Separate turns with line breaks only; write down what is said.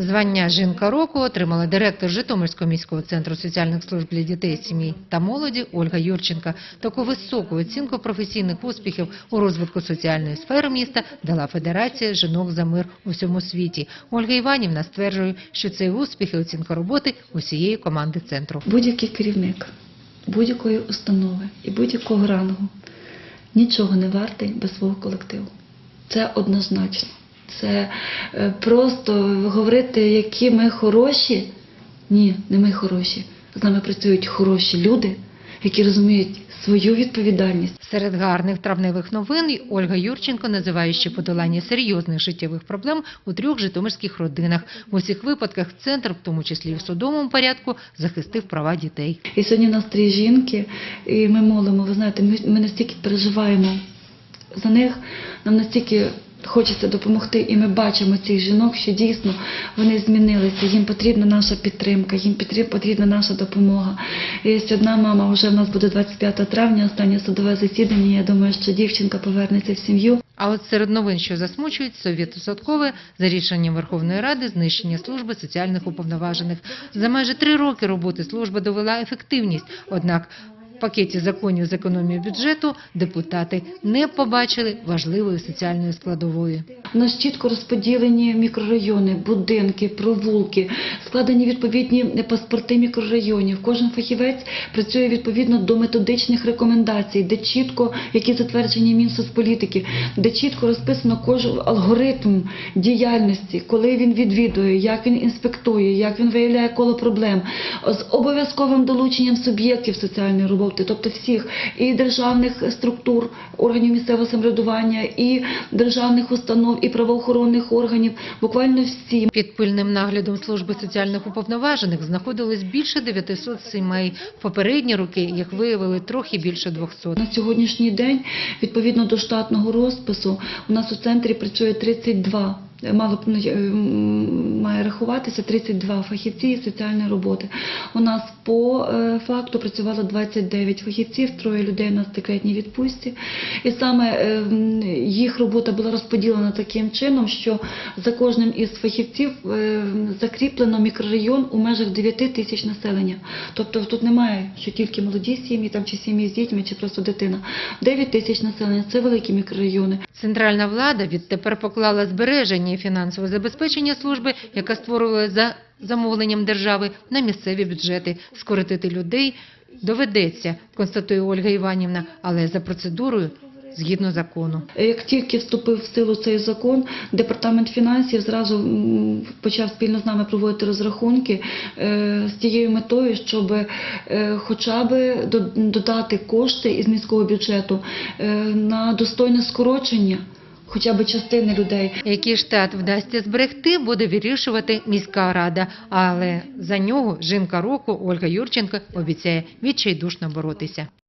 Звання жінка року отримала директор Житомирського міського центру соціальних служб для дітей, сім'ї та молоді Ольга Юрченка. Таку високу оцінку професійних успіхів у розвитку соціальної сфери міста дала Федерація жінок за мир у всьому світі. Ольга Іванівна стверджує, що це успіх і оцінка роботи усієї команди центру.
Будь-який керівник будь-якої установи і будь-якого рангу нічого не вартий без свого колективу. Це однозначно. Це е, просто говорити, які ми хороші. Ні, не ми хороші. З нами працюють хороші люди, які розуміють свою відповідальність.
Серед гарних травневих новин Ольга Юрченко називає ще подолання серйозних життєвих проблем у трьох житомирських родинах. В усіх випадках центр, в тому числі і в судовому порядку, захистив права дітей.
І сьогодні у нас три жінки, і ми молимо. Ви знаєте, ми, ми настільки переживаємо за них, нам настільки хочеться допомогти, і ми бачимо цих жінок, що дійсно вони змінилися. Їм потрібна наша підтримка, їм потріб- потрібна наша допомога. Є одна мама, вже в нас буде 25 травня, останнє судове засідання. Я думаю, що дівчинка повернеться в сім'ю.
А от серед новин, що засмучують, Совєт Садкове за рішенням Верховної Ради знищення служби соціальних уповноважених. За майже три роки роботи служба довела ефективність. Однак пакеті законів з економії бюджету депутати не побачили важливої соціальної складової.
У нас чітко розподілені мікрорайони, будинки, провулки, складені відповідні паспорти мікрорайонів. Кожен фахівець працює відповідно до методичних рекомендацій, де чітко, які затверджені Мінсоцполітики, де чітко розписано кожен алгоритм діяльності, коли він відвідує, як він інспектує, як він виявляє коло проблем, з обов'язковим долученням суб'єктів соціальної роботи, тобто всіх і державних структур, органів місцевого самоврядування, і державних установ, і правоохоронних органів, буквально всі.
Під пильним наглядом служби соціальних уповноважених знаходилось більше 900 сімей. В попередні роки їх виявили трохи більше 200.
На сьогоднішній день, відповідно до штатного розпису, у нас у центрі працює 32 Мало має рахуватися 32 фахівці із соціальної роботи. У нас по е, факту працювало 29 фахівців, троє людей у нас декретній відпустці. І саме е, їх робота була розподілена таким чином, що за кожним із фахівців е, закріплено мікрорайон у межах 9 тисяч населення. Тобто тут немає, що тільки молоді сім'ї, там чи сім'ї з дітьми, чи просто дитина. 9 тисяч населення це великі мікрорайони.
Центральна влада відтепер поклала збереження і фінансове забезпечення служби, яка створювала за замовленням держави на місцеві бюджети. Скоротити людей доведеться, констатує Ольга Іванівна, але за процедурою згідно закону.
Як тільки вступив в силу цей закон, департамент фінансів зразу почав спільно з нами проводити розрахунки е, з тією метою, щоб е, хоча б додати кошти із міського бюджету е, на достойне скорочення хоча б частини людей.
Який штат вдасться зберегти, буде вирішувати міська рада. Але за нього жінка року Ольга Юрченко обіцяє відчайдушно боротися.